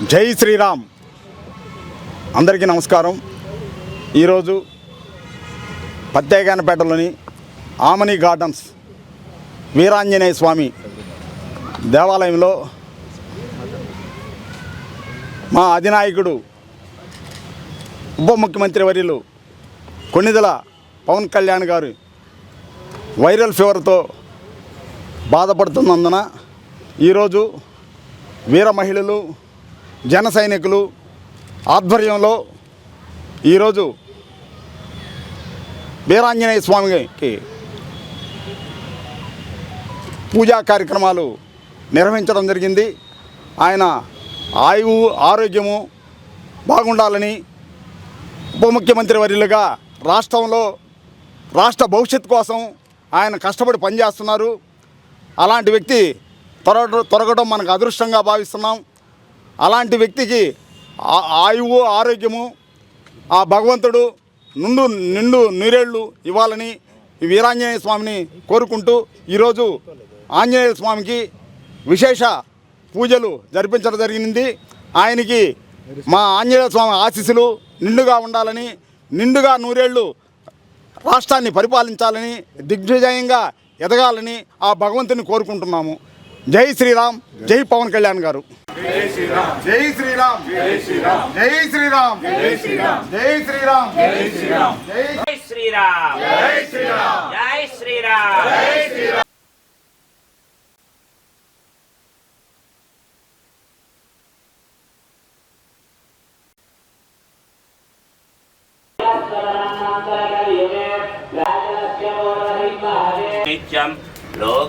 జై శ్రీరామ్. అందరికీ నమస్కారం. ఈరోజు పత్తేగానపేటలోని ఆమని గార్డెన్స్ వీరాంజనేయ స్వామి దేవాలయంలో మా అధినాయకుడు ఉప ముఖ్యమంత్రి వర్యులు కొన్నిదల పవన్ కళ్యాణ్ గారు వైరల్ ఫీవర్తో బాధపడుతున్నందున ఈరోజు వీర మహిళలు జన సైనికులు ఆధ్వర్యంలో ఈరోజు వీరాంజనేయ స్వామికి పూజా కార్యక్రమాలు నిర్వహించడం జరిగింది. ఆయన ఆయువు ఆరోగ్యము బాగుండాలని ఉప ముఖ్యమంత్రి వర్యులుగా రాష్ట్రంలో రాష్ట్ర భవిష్యత్తు కోసం ఆయన కష్టపడి పనిచేస్తున్నారు. అలాంటి వ్యక్తి త్వరగ త్వరగడం మనకు అదృష్టంగా భావిస్తున్నాం. అలాంటి వ్యక్తికి ఆయువు ఆరోగ్యము ఆ భగవంతుడు నుండు నిండు నీరేళ్ళు ఇవ్వాలని వీరాంజనేయ స్వామిని కోరుకుంటూ ఈరోజు ఆంజనేయ స్వామికి విశేష పూజలు జరిపించడం జరిగింది. ఆయనకి మా ఆంజనేయ స్వామి ఆశీస్సులు నిండుగా ఉండాలని నిండుగా నూరేళ్ళు రాష్ట్రాన్ని పరిపాలించాలని దిగ్విజయంగా ఎదగాలని ఆ భగవంతుని కోరుకుంటున్నాము. జై శ్రీరామ్ జై పవన్ కళ్యాణ్ గారు. జై శ్రీరామ్ జై శ్రీరామ్ జై శ్రీరామ్ జై శ్రీరామ్ జై శ్రీరామ్ జై శ్రీరామ్ జై జై శ్రీరామ్ జై శ్రీరామ్ జై శ్రీరామ్ నిత్యం లోక